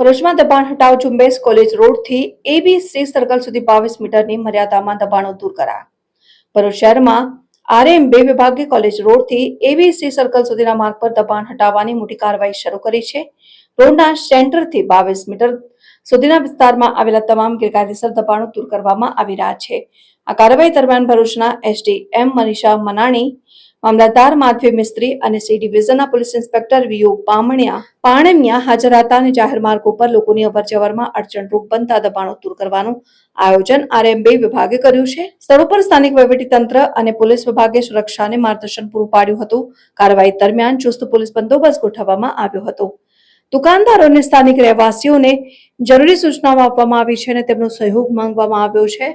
ભરૂચમાં દબાણ હટાવ ઝુંબેશ કોલેજ રોડથી એબીસી સર્કલ સુધી બાવીસ મીટરની મર્યાદામાં દબાણો દૂર કરાયા. ભરૂચ શહેરમાં આરએમબી વિભાગે કોલેજ રોડથી એબીસી સર્કલ સુધીના માર્ગ પર દબાણ હટાવવાની મોટી કાર્યવાહી શરૂ કરી છે. રોડના સેન્ટરથી બાવીસ મીટર સુધીના વિસ્તારમાં આવેલા તમામ ગેરકાયદેસર દબાણો દૂર કરવામાં આવી રહ્યા છે. આ કાર્યવાહી દરમિયાન ભરૂચના એસડીએમ મનીષા મનાણી મામલતદાર માધવી મિસ્ત્રી અને C ડિવિઝનના police inspector V O Pamaniya Panamiya હાજર હતા અને જાહેર માર્ગ ઉપર લોકોની અવરજવરમાં અડચણરૂપ બનતા દબાણો દૂર કરવાનું આયોજન આરએમબી વિભાગે કર્યું છે. સ્થળ ઉપર સ્થાનિક તંત્ર અને પોલીસ વિભાગે સુરક્ષાને માર્ગદર્શન પૂરું પાડ્યું હતું. કાર્યવાહી દરમિયાન ચુસ્ત પોલીસ બંદોબસ્ત ગોઠવવામાં આવ્યો હતો. દુકાનદારો અને સ્થાનિક રહેવાસીઓને જરૂરી સૂચનાઓ આપવામાં આવી છે અને તેમનો સહયોગ માંગવામાં આવ્યો છે.